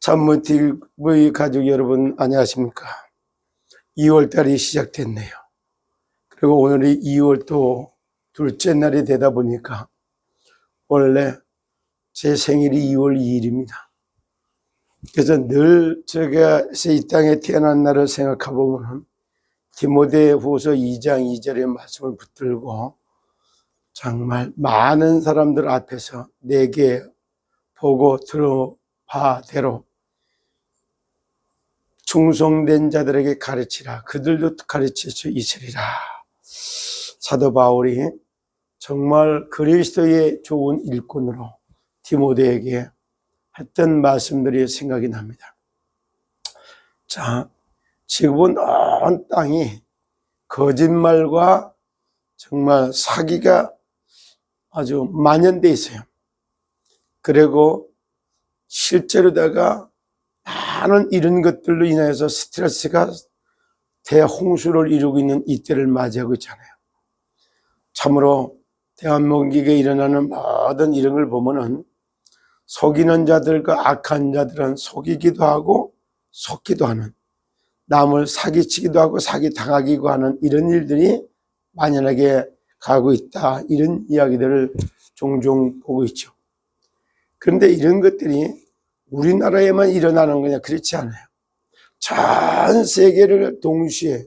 참무TV 가족 여러분 안녕하십니까? 2월달이 시작됐네요. 그리고 오늘이 2월 또 둘째 날이 되다 보니까 원래 제 생일이 2월 2일입니다. 그래서 늘 제가 이 땅에 태어난 날을 생각해보면 디모데 후서 2장 2절의 말씀을 붙들고 정말 많은 사람들 앞에서 내게 보고 들어봐대로 충성된 자들에게 가르치라. 그들도 가르칠 수 있으리라. 사도 바울이 정말 그리스도의 좋은 일꾼으로 디모데에게 했던 말씀들이 생각이 납니다. 자, 지금은 온 땅이 거짓말과 정말 사기가 아주 만연돼 있어요. 그리고 실제로다가 많은 이런 것들로 인해서 스트레스가 대홍수를 이루고 있는 이때를 맞이하고 있잖아요. 참으로 대한민국에 일어나는 모든 이런 걸 보면은 속이는 자들과 악한 자들은 속이기도 하고 속기도 하는 남을 사기치기도 하고 사기 당하기도 하는 이런 일들이 만연하게 가고 있다. 이런 이야기들을 종종 보고 있죠. 그런데 이런 것들이 우리나라에만 일어나는 거냐 그렇지 않아요. 전 세계를 동시에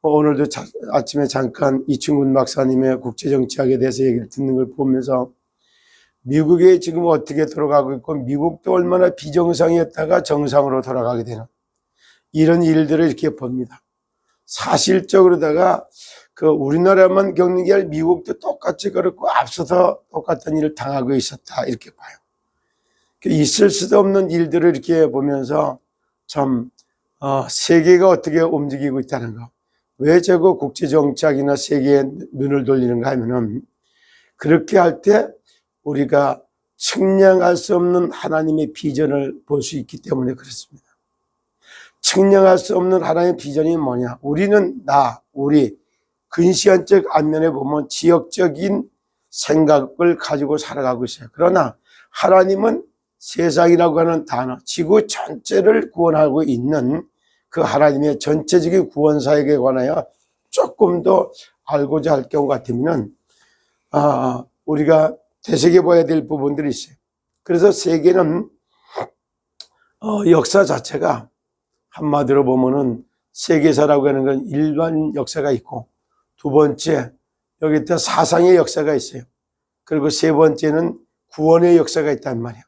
뭐 오늘도 자, 아침에 잠깐 이충근 박사님의 국제정치학에 대해서 얘기를 듣는 걸 보면서 미국에 지금 어떻게 돌아가고 있고 미국도 얼마나 비정상이었다가 정상으로 돌아가게 되는 이런 일들을 이렇게 봅니다. 사실적으로다가 그 우리나라만 겪는 게 아니라 미국도 똑같이 그렇고 앞서서 똑같은 일을 당하고 있었다 이렇게 봐요. 그 있을 수도 없는 일들을 이렇게 보면서 참 어, 세계가 어떻게 움직이고 있다는 거. 왜 저거 국제정치학이나 세계에 눈을 돌리는가 하면은 그렇게 할 때 우리가 측량할 수 없는 하나님의 비전을 볼 수 있기 때문에 그렇습니다. 측량할 수 없는 하나님의 비전이 뭐냐? 우리는 나, 우리 근시안적 안면에 보면 지역적인 생각을 가지고 살아가고 있어요. 그러나 하나님은 세상이라고 하는 단어, 지구 전체를 구원하고 있는 그 하나님의 전체적인 구원 사역에 관하여 조금 더 알고자 할 경우 같으면 아, 우리가 되새겨 봐야 될 부분들이 있어요. 그래서 세계는 어, 역사 자체가 한마디로 보면은 세계사라고 하는 건 일반 역사가 있고 두 번째 여기 또 사상의 역사가 있어요. 그리고 세 번째는 구원의 역사가 있단 말이야.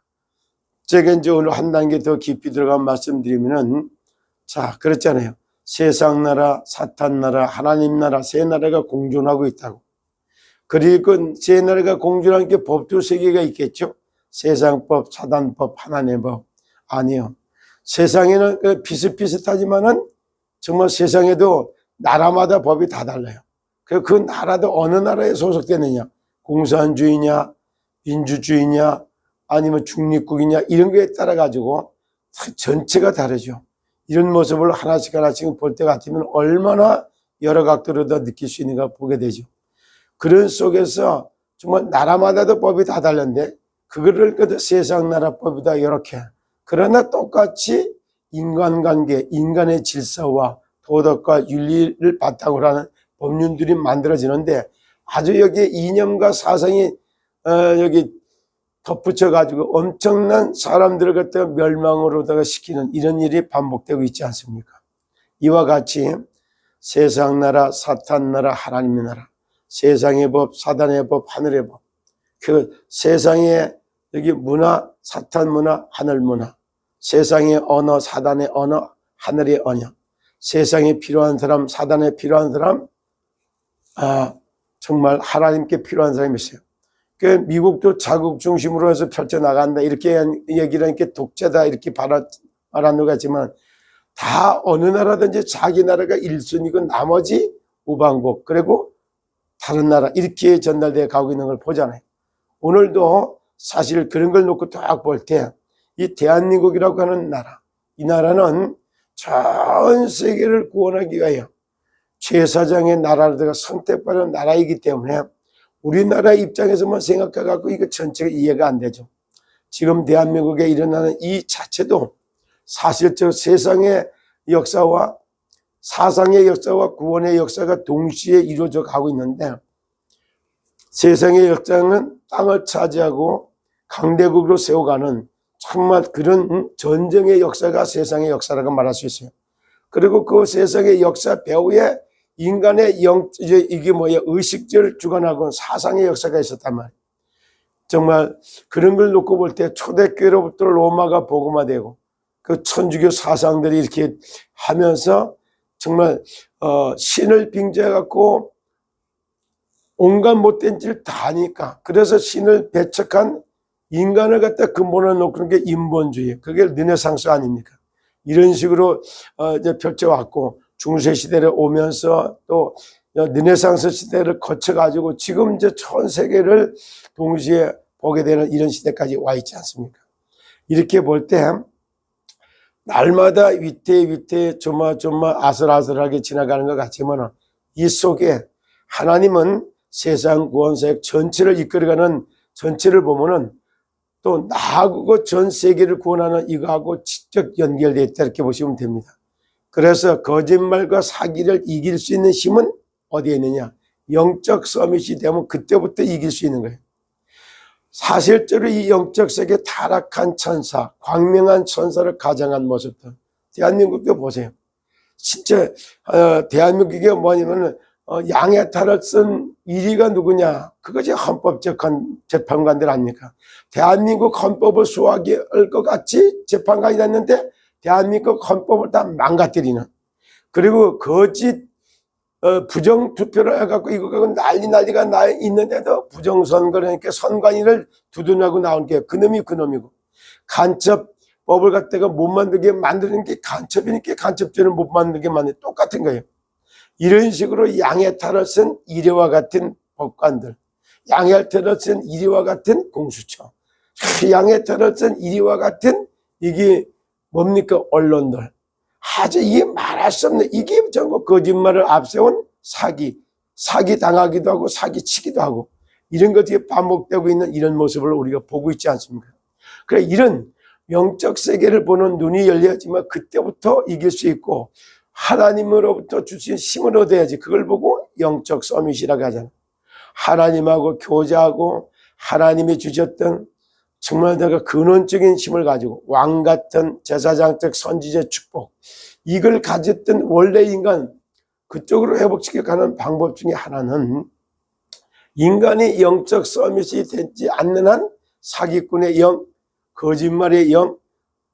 제가 이제 오늘 한 단계 더 깊이 들어가 말씀드리면은 자 그렇잖아요. 세상 나라, 사탄 나라, 하나님 나라 세 나라가 공존하고 있다고. 그리고 세 나라가 공존한 게 법도 세 개가 있겠죠. 세상법, 사단법, 하나님의 법 아니요. 세상에는 그 비슷비슷하지만은 정말 세상에도 나라마다 법이 다 달라요. 그, 그 나라도 어느 나라에 소속되느냐, 공산주의냐, 민주주의냐, 아니면 중립국이냐, 이런 거에 따라 가지고 전체가 다르죠. 이런 모습을 하나씩 하나씩 볼 때 같으면 얼마나 여러 각도로 더 느낄 수 있는가 보게 되죠. 그런 속에서 정말 나라마다도 법이 다 달랐는데, 그거를 그 세상 나라 법이다, 이렇게. 그러나 똑같이 인간관계, 인간의 질서와 도덕과 윤리를 바탕으로 하는 법률들이 만들어지는데 아주 여기에 이념과 사상이 어, 여기 덧붙여 가지고 엄청난 사람들을 갖다가 멸망으로다가 시키는 이런 일이 반복되고 있지 않습니까? 이와 같이 세상 나라, 사탄 나라, 하나님의 나라, 세상의 법, 사단의 법, 하늘의 법, 그 세상의 여기 문화, 사탄 문화, 하늘 문화, 세상의 언어, 사단의 언어, 하늘의 언어, 세상에 필요한 사람, 사단에 필요한 사람, 아, 정말 하나님께 필요한 사람이 있어요. 그 미국도 자국 중심으로 해서 펼쳐나간다. 이렇게 얘기를 하니까 독재다. 이렇게 말하는 것 같지만 다 어느 나라든지 자기 나라가 1순위고 나머지 우방국 그리고 다른 나라 이렇게 전달되어 가고 있는 걸 보잖아요. 오늘도 사실 그런 걸 놓고 딱 볼 때 이 대한민국이라고 하는 나라 이 나라는 전 세계를 구원하기 위하여 제사장의 나라를 선택받은 나라이기 때문에 우리나라 입장에서만 생각해갖고 이거 전체가 이해가 안 되죠. 지금 대한민국에 일어나는 이 자체도 사실적 세상의 역사와 사상의 역사와 구원의 역사가 동시에 이루어져 가고 있는데 세상의 역사는 땅을 차지하고 강대국으로 세워가는 정말 그런 전쟁의 역사가 세상의 역사라고 말할 수 있어요. 그리고 그 세상의 역사 배후에 인간의 영, 이제 이게 뭐야, 의식주를 주관하고 사상의 역사가 있었단 말이에요. 정말 그런 걸 놓고 볼 때 초대교회로부터 로마가 복음화되고 그 천주교 사상들이 이렇게 하면서 정말 어, 신을 빙자해 갖고 온갖 못된 짓을 다 하니까 그래서 신을 배척한 인간을 갖다 근본에 놓고 그런 게 인본주의 그게 르네상스 아닙니까? 이런 식으로 어, 이제 펼쳐왔고 중세 시대를 오면서 또 르네상스 시대를 거쳐가지고 지금 이제 전 세계를 동시에 보게 되는 이런 시대까지 와 있지 않습니까? 이렇게 볼 때 날마다 위태 위태 조마조마 아슬아슬하게 지나가는 것 같지만 이 속에 하나님은 세상 구원사역 전체를 이끌어가는 전체를 보면은 또 나하고 전 세계를 구원하는 이거하고 직접 연결되어 있다 이렇게 보시면 됩니다. 그래서 거짓말과 사기를 이길 수 있는 힘은 어디에 있느냐? 영적 서밋이 되면 그때부터 이길 수 있는 거예요. 사실적으로 이 영적 세계 타락한 천사, 광명한 천사를 가장한 모습들. 대한민국도 보세요. 진짜 어, 대한민국이 뭐냐면 어, 양의 탈을 쓴 1위가 누구냐? 그것이 헌법적 재판관들 아닙니까? 대한민국 헌법을 수호하기 것 같이 재판관이 됐는데 대한민국 헌법을 다 망가뜨리는 그리고 거짓 어, 부정 투표를 해갖고 이거 갖고 난리 난리가 나 있는데도 부정 선거 그러니까 선관위를 두둔하고 나온 게 그놈이 그놈이고 간첩법을 갖다가 못 만들게 만드는 게 간첩이니까 간첩죄를 못 만들게 만드는 똑같은 거예요. 이런 식으로 양의 탈을 쓴 이래와 같은 법관들, 양의 탈을 쓴 이래와 같은 공수처, 양의 탈을 쓴 이래와 같은 이게 뭡니까 언론들 아주 이게 말할 수 없는 이게 전부 거짓말을 앞세운 사기 사기 당하기도 하고 사기 치기도 하고 이런 것들이 반복되고 있는 이런 모습을 우리가 보고 있지 않습니까? 그래 이런 영적 세계를 보는 눈이 열려야지만 그때부터 이길 수 있고 하나님으로부터 주신 힘을 얻어야지 그걸 보고 영적 서밋이라고 하잖아. 하나님하고 교제하고 하나님이 주셨던 정말 내가 근원적인 힘을 가지고 왕 같은 제사장적 선지자 축복 이걸 가졌던 원래 인간 그쪽으로 회복시켜 가는 방법 중에 하나는 인간이 영적 서밋이 되지 않는 한 사기꾼의 영, 거짓말의 영,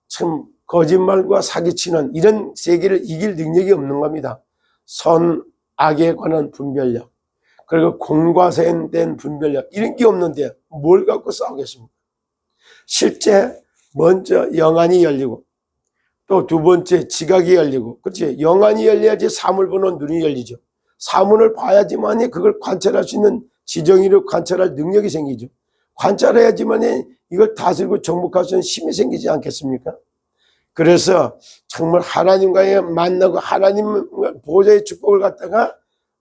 참 거짓말과 사기치는 이런 세계를 이길 능력이 없는 겁니다. 선, 악에 관한 분별력, 그리고 공과 세된 분별력 이런 게 없는데 뭘 갖고 싸우겠습니까? 실제 먼저 영안이 열리고 또 두 번째 지각이 열리고 그렇지. 영안이 열려야지 사물 보는 눈이 열리죠. 사물을 봐야지만이 그걸 관찰할 수 있는 지정의로 관찰할 능력이 생기죠. 관찰해야지만이 이걸 다스리고 정복할 수 있는 힘이 생기지 않겠습니까? 그래서 정말 하나님과의 만나고 하나님 보좌의 축복을 갖다가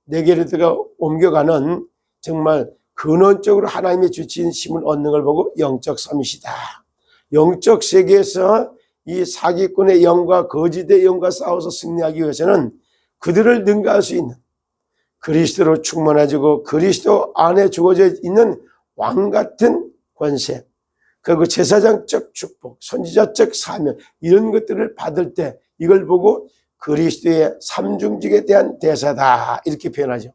내게로다가 옮겨가는 정말 근원적으로 하나님의 주신 힘을 얻는 걸 보고 영적 섬이시다. 영적 세계에서 이 사기꾼의 영과 거짓의 영과 싸워서 승리하기 위해서는 그들을 능가할 수 있는 그리스도로 충만해지고 그리스도 안에 주어져 있는 왕 같은 권세 그리고 제사장적 축복, 선지자적 사명 이런 것들을 받을 때 이걸 보고 그리스도의 삼중직에 대한 대사다 이렇게 표현하죠.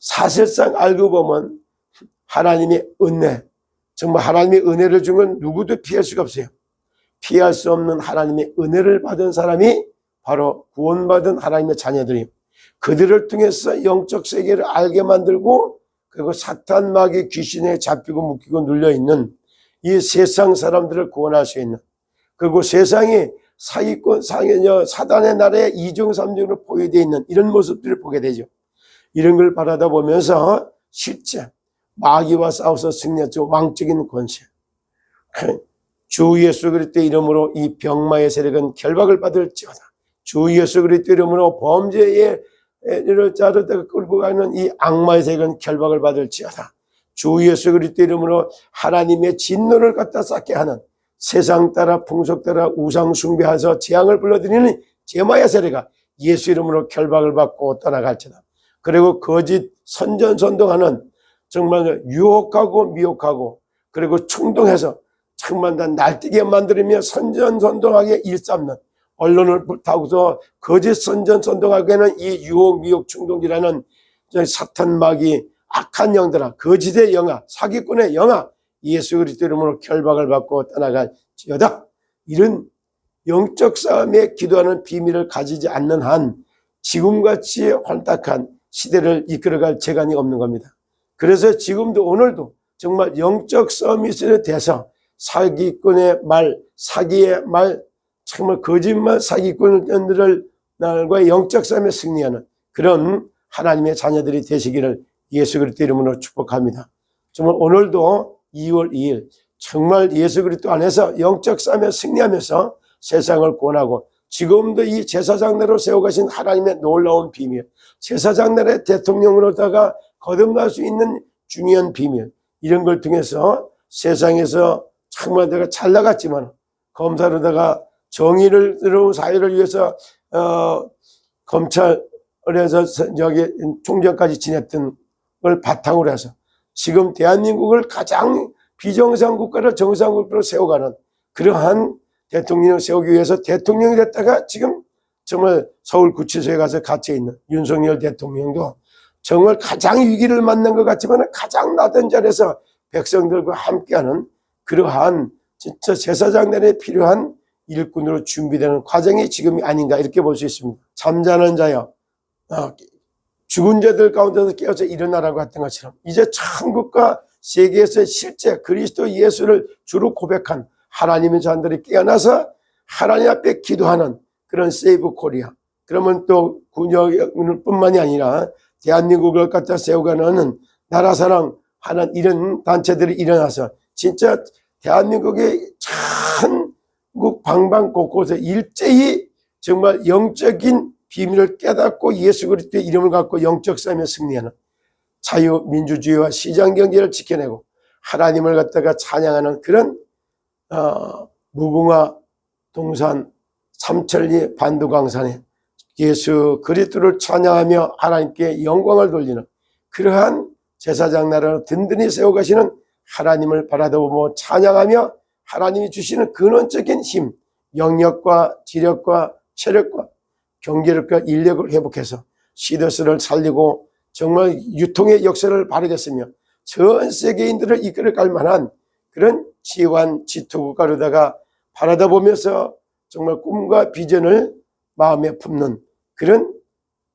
사실상 알고 보면 하나님의 은혜, 정말 하나님의 은혜를 준 건 누구도 피할 수가 없어요. 피할 수 없는 하나님의 은혜를 받은 사람이 바로 구원받은 하나님의 자녀들이 그들을 통해서 영적 세계를 알게 만들고 그리고 사탄 마귀 귀신에 잡히고 묶이고 눌려 있는 이 세상 사람들을 구원할 수 있는 그리고 세상이 사기꾼 상해녀 사단의 나라에 이중 삼중으로 보여되어 있는 이런 모습들을 보게 되죠. 이런 걸 바라다 보면서 실제 마귀와 싸워서 승리했죠. 왕적인 권세. 주 예수 그리스도 이름으로 이 병마의 세력은 결박을 받을지어다. 주 예수 그리스도 이름으로 범죄의 를 자르다가 끌고 가는 이 악마의 세력은 결박을 받을지어다. 주 예수 그리스도 이름으로 하나님의 진노를 갖다 쌓게 하는 세상 따라 풍속 따라 우상 숭배해서 재앙을 불러들이는 제마야 세례가 예수 이름으로 결박을 받고 떠나갈지다. 그리고 거짓 선전선동하는 정말 유혹하고 미혹하고 그리고 충동해서 정말 다 날뛰게 만들며 선전선동하게 일삼는 언론을 타고서 거짓 선전선동하게는 이 유혹 미혹 충동이라는 저 사탄 마귀 악한 영들아 거짓의 영아 사기꾼의 영아 예수 그리스도 이름으로 결박을 받고 떠나갈지어다 이런 영적 싸움에 기도하는 비밀을 가지지 않는 한 지금같이 혼탁한 시대를 이끌어갈 재간이 없는 겁니다. 그래서 지금도 오늘도 정말 영적 서밋에 대해서 사기꾼의 말, 사기의 말, 정말 거짓말 사기꾼들을 날과 영적 싸움에 승리하는 그런 하나님의 자녀들이 되시기를 예수 그리스도 이름으로 축복합니다. 정말 오늘도 2월 2일 정말 예수 그리스도 안에서 영적 싸움에 승리하면서 세상을 구원하고 지금도 이 제사장내로 세워가신 하나님의 놀라운 비밀, 제사장내의 대통령으로다가 거듭날 수 있는 중요한 비밀, 이런 걸 통해서 세상에서 내가 잘 나갔지만 검사로다가 정의를 이루는 사회를 위해서 어, 검찰에서 여기 총장까지 지냈던 걸 바탕으로 해서 지금 대한민국을 가장 비정상 국가를 정상 국가로 세워가는 그러한 대통령을 세우기 위해서 대통령이 됐다가 지금 정말 서울 구치소에 가서 갇혀 있는 윤석열 대통령도 정말 가장 위기를 만난 것 같지만 가장 낮은 자리에서 백성들과 함께하는 그러한 진짜 제사장들에 필요한 일꾼으로 준비되는 과정이 지금이 아닌가 이렇게 볼 수 있습니다. 잠자는 자여 어, 죽은 자들 가운데서 깨어서 일어나라고 했던 것처럼 이제 천국과 세계에서 실제 그리스도 예수를 주로 고백한 하나님의 자들이 깨어나서 하나님 앞에 기도하는 그런 세이브 코리아 그러면 또 군역 뿐만이 아니라 대한민국을 갖다 세워가는 나라 사랑 하는 이런 단체들이 일어나서 진짜 대한민국의 전국 방방 곳곳에 일제히 정말 영적인 비밀을 깨닫고 예수 그리스도의 이름을 갖고 영적 싸움에 승리하는 자유 민주주의와 시장 경제를 지켜내고 하나님을 갖다가 찬양하는 그런 어, 무궁화 동산 삼천리 반두광산에 예수 그리스도를 찬양하며 하나님께 영광을 돌리는 그러한 제사장 나라로 든든히 세워가시는 하나님을 바라보고 찬양하며 하나님이 주시는 근원적인 힘, 영역과 지력과 체력과 경제력과 인력을 회복해서 시더스를 살리고 정말 유통의 역사를 발휘했으며 전 세계인들을 이끌어갈 만한 그런 지환 지투국가로다가 바라다 보면서 정말 꿈과 비전을 마음에 품는 그런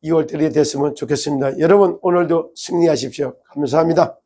2월달이 됐으면 좋겠습니다. 여러분 오늘도 승리하십시오. 감사합니다.